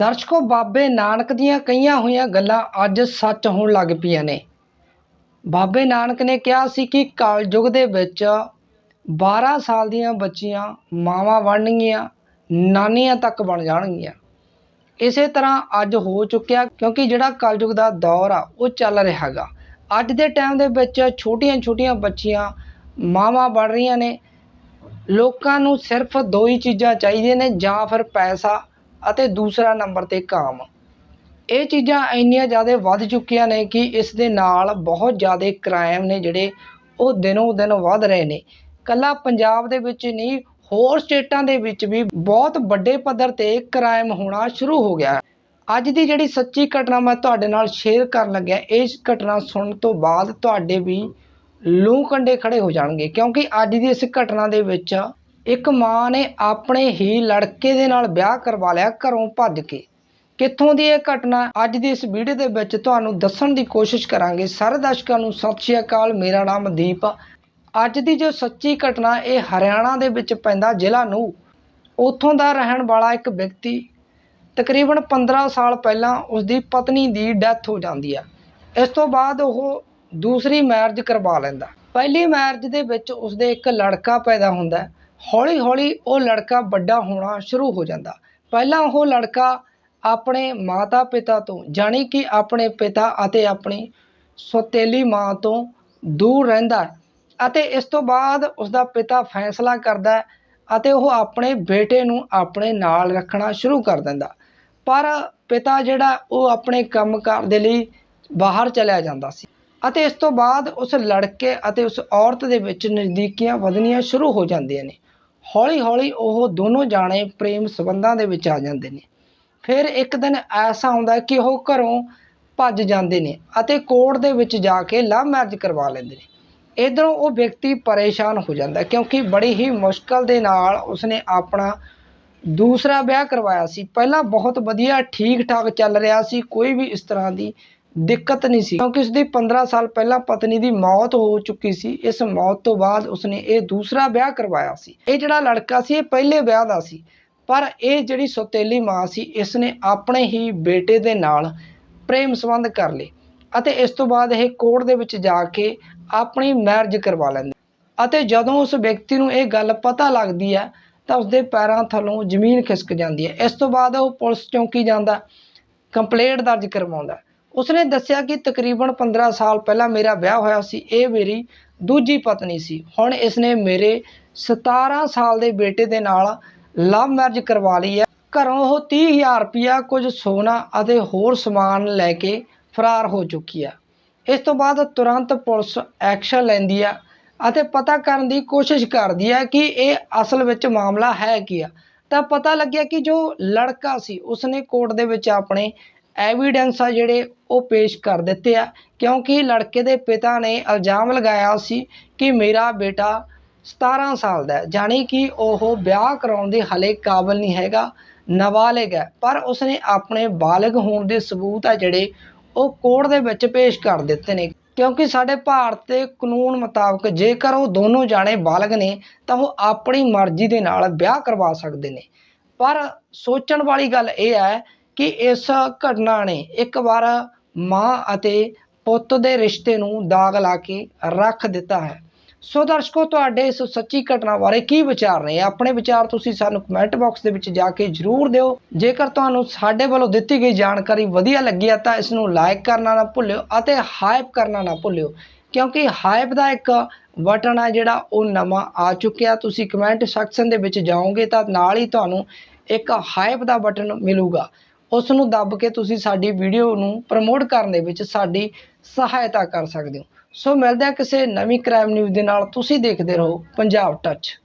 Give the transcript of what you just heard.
ਦਰਸ਼ਕੋ, ਬਾਬੇ ਨਾਨਕ ਦੀਆਂ ਕਈਆਂ ਹੋਈਆਂ ਗੱਲਾਂ ਅੱਜ ਸੱਚ ਹੋਣ ਲੱਗ ਪਈਆਂ ਨੇ। ਬਾਬੇ ਨਾਨਕ ਨੇ ਕਿਹਾ ਸੀ ਕਿ ਕਲਯੁਗ ਦੇ ਵਿੱਚ 12 ਸਾਲ ਦੀਆਂ ਬੱਚੀਆਂ ਮਾਵਾਂ ਬਣਨਗੀਆਂ, ਨਾਨੀਆਂ ਤੱਕ ਬਣ ਜਾਣਗੀਆਂ। ਇਸੇ ਤਰ੍ਹਾਂ ਅੱਜ ਹੋ ਚੁੱਕਿਆ ਕਿਉਂਕਿ ਜਿਹੜਾ ਕਲਯੁਗ ਦਾ ਦੌਰ ਆ, ਉਹ ਚੱਲ ਰਿਹਾ ਹੈਗਾ ਅੱਜ ਦੇ ਟਾਈਮ ਦੇ ਵਿੱਚ ਛੋਟੀਆਂ-ਛੋਟੀਆਂ ਬੱਚੀਆਂ ਮਾਵਾਂ ਬਣ ਰਹੀਆਂ ਨੇ। ਲੋਕਾਂ ਨੂੰ ਸਿਰਫ ਦੋ ਹੀ ਚੀਜ਼ਾਂ ਚਾਹੀਦੀਆਂ ਨੇ ਜਾਂ ਫਿਰ ਪੈਸਾ ਅਤੇ ਦੂਸਰਾ ਨੰਬਰ ਤੇ ਕਾਮ। ਇਹ ਚੀਜ਼ਾਂ ਇੰਨੀਆਂ ਜ਼ਿਆਦਾ ਵੱਧ ਚੁੱਕੀਆਂ ਨੇ ਕਿ ਇਸ ਦੇ ਨਾਲ ਬਹੁਤ ਜ਼ਿਆਦਾ ਕ੍ਰਾਈਮ ਨੇ ਜਿਹੜੇ ਉਹ ਦਿਨੋਂ ਦਿਨ ਵੱਧ ਰਹੇ ਨੇ। ਇਕੱਲਾ ਪੰਜਾਬ ਦੇ ਵਿੱਚ ਨਹੀਂ, ਹੋਰ ਸਟੇਟਾਂ ਦੇ ਵਿੱਚ ਵੀ ਬਹੁਤ ਵੱਡੇ ਪੱਧਰ ਤੇ ਕ੍ਰਾਈਮ ਹੋਣਾ ਸ਼ੁਰੂ ਹੋ ਗਿਆ ਹੈ। ਅੱਜ ਦੀ ਜਿਹੜੀ ਸੱਚੀ ਘਟਨਾ ਮੈਂ ਤੁਹਾਡੇ ਨਾਲ ਸ਼ੇਅਰ ਕਰਨ ਲੱਗਿਆ ਇਸ ਘਟਨਾ ਸੁਣਨ ਤੋਂ ਬਾਅਦ ਤੁਹਾਡੇ ਵੀ ਲੂੰ ਕੰਡੇ ਖੜੇ ਹੋ ਜਾਣਗੇ, ਕਿਉਂਕਿ ਅੱਜ ਦੀ ਇਸ ਘਟਨਾ ਦੇ ਵਿੱਚ ਇੱਕ ਮਾਂ ਨੇ ਆਪਣੇ ਹੀ ਲੜਕੇ ਦੇ ਨਾਲ ਵਿਆਹ ਕਰਵਾ ਲਿਆ, ਘਰੋਂ ਭੱਜ ਕੇ। ਕਿੱਥੋਂ ਦੀ ਇਹ ਘਟਨਾ? ਅੱਜ ਦੀ ਇਸ ਵੀਡੀਓ ਦੇ ਵਿੱਚ ਤੁਹਾਨੂੰ ਦੱਸਣ ਦੀ ਕੋਸ਼ਿਸ਼ ਕਰਾਂਗੇ। ਸਾਰੇ ਦਰਸ਼ਕਾਂ ਨੂੰ ਸਤਿ ਸ਼੍ਰੀ ਅਕਾਲ, ਮੇਰਾ ਨਾਮ ਦੀਪ ਅੱਜ ਦੀ ਜੋ ਸੱਚੀ ਘਟਨਾ, ਇਹ ਹਰਿਆਣਾ ਦੇ ਵਿੱਚ ਪੈਂਦਾ ਜ਼ਿਲ੍ਹਾ ਨੂੰ। ਉੱਥੋਂ ਦਾ ਰਹਿਣ ਵਾਲਾ ਇੱਕ ਵਿਅਕਤੀ ਤਕਰੀਬਨ 15 ਸਾਲ ਪਹਿਲਾਂ ਉਸ ਦੀ ਪਤਨੀ ਦੀ ਡੈਥ ਹੋ ਜਾਂਦੀ ਆ। ਇਸ ਤੋਂ ਬਾਅਦ ਉਹ ਦੂਸਰੀ ਮੈਰਿਜ ਕਰਵਾ ਲੈਂਦਾ। ਪਹਿਲੀ ਮੈਰਿਜ ਦੇ ਵਿੱਚ ਉਸਦੇ ਇੱਕ ਲੜਕਾ ਪੈਦਾ ਹੁੰਦਾ। ਹੌਲੀ-ਹੌਲੀ ਉਹ ਲੜਕਾ ਵੱਡਾ ਹੋਣਾ ਸ਼ੁਰੂ ਹੋ ਜਾਂਦਾ। ਪਹਿਲਾਂ ਉਹ ਲੜਕਾ ਆਪਣੇ ਮਾਤਾ-ਪਿਤਾ ਤੋਂ, ਜਾਣੀ ਕਿ ਆਪਣੇ ਪਿਤਾ ਅਤੇ ਆਪਣੀ ਸੌਤੇਲੀ ਮਾਂ ਤੋਂ ਦੂਰ ਰਹਿੰਦਾ ਅਤੇ ਇਸ ਤੋਂ ਬਾਅਦ ਉਸਦਾ ਪਿਤਾ ਫੈਸਲਾ ਕਰਦਾ ਅਤੇ ਉਹ ਆਪਣੇ ਬੇਟੇ ਨੂੰ ਆਪਣੇ ਨਾਲ ਰੱਖਣਾ ਸ਼ੁਰੂ ਕਰ ਦਿੰਦਾ। ਪਰ ਪਿਤਾ ਜਿਹੜਾ, ਉਹ ਆਪਣੇ ਕੰਮਕਾਰ ਦੇ ਲਈ ਬਾਹਰ ਚਲਿਆ ਜਾਂਦਾ ਸੀ ਅਤੇ ਇਸ ਤੋਂ ਬਾਅਦ ਉਸ ਲੜਕੇ ਅਤੇ ਉਸ ਔਰਤ ਦੇ ਵਿੱਚ ਨਜ਼ਦੀਕੀਆਂ ਵਧਣੀਆਂ ਸ਼ੁਰੂ ਹੋ ਜਾਂਦੀਆਂ ਨੇ। ਹੌਲੀ-ਹੌਲੀ ਉਹ ਦੋਨੋਂ ਜਾਣੇ ਪ੍ਰੇਮ ਸੰਬੰਧਾਂ ਦੇ ਵਿੱਚ ਆ ਜਾਂਦੇ ਨੇ। ਫਿਰ ਇੱਕ ਦਿਨ ਐਸਾ ਆਉਂਦਾ ਕਿ ਉਹ ਘਰੋਂ ਭੱਜ ਜਾਂਦੇ ਨੇ ਅਤੇ ਕੋਰਟ ਦੇ ਵਿੱਚ ਜਾ ਕੇ ਲਵ ਮੈਰਿਜ ਕਰਵਾ ਲੈਂਦੇ ਨੇ। ਇਧਰੋਂ ਉਹ ਵਿਅਕਤੀ ਪਰੇਸ਼ਾਨ ਹੋ ਜਾਂਦਾ ਕਿਉਂਕਿ ਬੜੀ ਹੀ ਮੁਸ਼ਕਲ ਦੇ ਨਾਲ ਉਸਨੇ ਆਪਣਾ ਦੂਸਰਾ ਵਿਆਹ ਕਰਵਾਇਆ ਸੀ। ਪਹਿਲਾਂ ਬਹੁਤ ਵਧੀਆ ਠੀਕ ਠਾਕ ਚੱਲ ਰਿਹਾ ਸੀ, ਕੋਈ ਵੀ ਇਸ ਤਰ੍ਹਾਂ ਦੀ ਦਿੱਕਤ ਨਹੀਂ ਸੀ। ਕਿਉਂਕਿ ਉਸਦੀ 15 ਸਾਲ ਪਹਿਲਾਂ ਪਤਨੀ ਦੀ ਮੌਤ ਹੋ ਚੁੱਕੀ ਸੀ। ਇਸ ਮੌਤ ਤੋਂ ਬਾਅਦ ਉਸਨੇ ਇਹ ਦੂਸਰਾ ਵਿਆਹ ਕਰਵਾਇਆ ਸੀ। ਇਹ ਜਿਹੜਾ ਲੜਕਾ ਸੀ, ਇਹ ਪਹਿਲੇ ਵਿਆਹ ਦਾ ਸੀ। ਪਰ ਇਹ ਜਿਹੜੀ ਸੌਤੇਲੀ ਮਾਂ ਸੀ ਇਸ ਨੇ ਆਪਣੇ ਹੀ ਬੇਟੇ ਦੇ ਨਾਲ ਪ੍ਰੇਮ ਸੰਬੰਧ ਕਰ ਲਏ ਅਤੇ ਇਸ ਤੋਂ ਬਾਅਦ ਇਹ ਕੋਰਟ ਦੇ ਵਿੱਚ ਜਾ ਕੇ ਆਪਣੀ ਮੈਰਿਜ ਕਰਵਾ ਲੈਂਦੇ। ਅਤੇ ਜਦੋਂ ਉਸ ਵਿਅਕਤੀ ਨੂੰ ਇਹ ਗੱਲ ਪਤਾ ਲੱਗਦੀ ਹੈ, ਤਾਂ ਉਸਦੇ ਪੈਰਾਂ ਥੱਲੋਂ ਜ਼ਮੀਨ ਖਿਸਕ ਜਾਂਦੀ ਹੈ। ਇਸ ਤੋਂ ਬਾਅਦ ਉਹ ਪੁਲਿਸ ਚੌਂਕੀ ਜਾਂਦਾ, ਕੰਪਲੇਂਟ ਦਰਜ ਕਰਵਾਉਂਦਾ। ਉਸਨੇ ਦੱਸਿਆ ਕਿ ਤਕਰੀਬਨ 15 ਸਾਲ ਪਹਿਲਾਂ ਮੇਰਾ ਵਿਆਹ ਹੋਇਆ ਸੀ, ਇਹ ਮੇਰੀ ਦੂਜੀ ਪਤਨੀ ਸੀ। ਹੁਣ ਇਸਨੇ ਮੇਰੇ 17 ਸਾਲ ਦੇ ਬੇਟੇ ਦੇ ਨਾਲ ਲਵ ਮੈਰਿਜ ਕਰਵਾ ਲਈ ਹੈ। ਘਰੋਂ ਉਹ 30000 ਰੁਪਇਆ ਕੁਝ ਸੋਨਾ ਅਤੇ ਹੋਰ ਸਮਾਨ ਲੈ ਕੇ ਫਰਾਰ ਹੋ ਚੁੱਕੀ ਹੈ। ਇਸ ਤੋਂ ਬਾਅਦ ਤੁਰੰਤ ਪੁਲਿਸ ਐਕਸ਼ਨ ਲੈਂਦੀ ਹੈ ਅਤੇ ਪਤਾ ਕਰਨ ਦੀ ਕੋਸ਼ਿਸ਼ ਕਰਦੀ ਹੈ ਕਿ ਇਹ ਅਸਲ ਵਿੱਚ ਮਾਮਲਾ ਹੈ ਕੀ ਆ। ਤਾਂ ਪਤਾ ਲੱਗਿਆ ਕਿ ਜੋ ਲੜਕਾ ਸੀ, ਉਸਨੇ ਕੋਰਟ ਦੇ ਵਿੱਚ ਆਪਣੇ ਐਵੀਡੈਂਸ ਆ ਜਿਹੜੇ ਉਹ ਪੇਸ਼ ਕਰ ਦਿੱਤੇ ਆ, ਕਿਉਂਕਿ ਲੜਕੇ ਦੇ ਪਿਤਾ ਨੇ ਇਲਜ਼ਾਮ ਲਗਾਇਆ ਸੀ ਕਿ ਮੇਰਾ ਬੇਟਾ 17 ਸਾਲ ਦਾ ਹੈ, ਜਾਣੀ ਕਿ ਉਹ ਵਿਆਹ ਕਰਾਉਣ ਦੇ ਹਲੇ ਕਾਬਲ ਨਹੀਂ ਹੈਗਾ, ਨਾਬਾਲਗ ਹੈ। ਪਰ ਉਸਨੇ ਆਪਣੇ ਬਾਲਗ ਹੋਣ ਦੇ ਸਬੂਤ ਆ ਜਿਹੜੇ ਉਹ ਕੋਰਟ ਦੇ ਵਿੱਚ ਪੇਸ਼ ਕਰ ਦਿੱਤੇ ਨੇ, ਕਿਉਂਕਿ ਸਾਡੇ ਭਾਰਤ ਦੇ ਕਾਨੂੰਨ ਮੁਤਾਬਕ ਜੇਕਰ ਉਹ ਦੋਨੋਂ ਜਾਣੇ ਬਾਲਗ ਨੇ, ਤਾਂ ਉਹ ਆਪਣੀ ਮਰਜ਼ੀ ਦੇ ਨਾਲ ਵਿਆਹ ਕਰਵਾ ਸਕਦੇ ਨੇ। ਪਰ ਸੋਚਣ ਵਾਲੀ ਗੱਲ ਇਹ ਹੈ ਕਿ ਇਸ ਘਟਨਾ ਨੇ ਇੱਕ ਵਾਰ ਮਾਂ ਅਤੇ ਪੁੱਤ ਦੇ ਰਿਸ਼ਤੇ ਨੂੰ ਦਾਗ ਲਾ ਕੇ ਰੱਖ ਦਿੱਤਾ ਹੈ। ਸੋ ਦਰਸ਼ਕੋ, ਤੁਹਾਡੇ ਇਸ ਸੱਚੀ ਘਟਨਾ ਬਾਰੇ ਕੀ ਵਿਚਾਰ ਨੇ? ਆਪਣੇ ਵਿਚਾਰ ਤੁਸੀਂ ਸਾਨੂੰ ਕਮੈਂਟ ਬਾਕਸ ਦੇ ਵਿੱਚ ਜਾ ਕੇ ਜਰੂਰ ਦਿਓ। ਜੇਕਰ ਤੁਹਾਨੂੰ ਸਾਡੇ ਵੱਲੋਂ ਦਿੱਤੀ ਗਈ ਜਾਣਕਾਰੀ ਵਧੀਆ ਲੱਗੀ ਹੈ, ਤਾਂ ਇਸ ਨੂੰ ਲਾਈਕ ਕਰਨਾ ਨਾ ਭੁੱਲਿਓ ਅਤੇ ਹਾਈਪ ਕਰਨਾ ਨਾ ਭੁੱਲਿਓ, ਕਿਉਂਕਿ ਹਾਈਪ ਦਾ ਇੱਕ ਬਟਨ ਹੈ ਜਿਹੜਾ ਉਹ ਨਵਾਂ ਆ ਚੁੱਕਿਆ। ਤੁਸੀਂ ਕਮੈਂਟ ਸੈਕਸ਼ਨ ਦੇ ਵਿੱਚ ਜਾਓਗੇ ਤਾਂ ਨਾਲ ਹੀ ਤੁਹਾਨੂੰ ਇੱਕ ਹਾਈਪ ਦਾ ਬਟਨ ਮਿਲੂਗਾ। ਉਸ ਨੂੰ ਦੱਬ ਕੇ ਤੁਸੀਂ ਸਾਡੀ ਵੀਡੀਓ ਨੂੰ ਪ੍ਰਮੋਟ ਕਰਨ ਦੇ ਵਿੱਚ ਸਾਡੀ ਸਹਾਇਤਾ ਕਰ ਸਕਦੇ ਹੋ। ਸੋ ਮਿਲਦੇ ਹਾਂ ਕਿਸੇ ਨਵੀਂ ਕ੍ਰਾਈਮ ਨਿਊਜ਼ ਦੇ ਨਾਲ, ਤੁਸੀਂ ਦੇਖਦੇ ਰਹੋ ਪੰਜਾਬ ਟੱਚ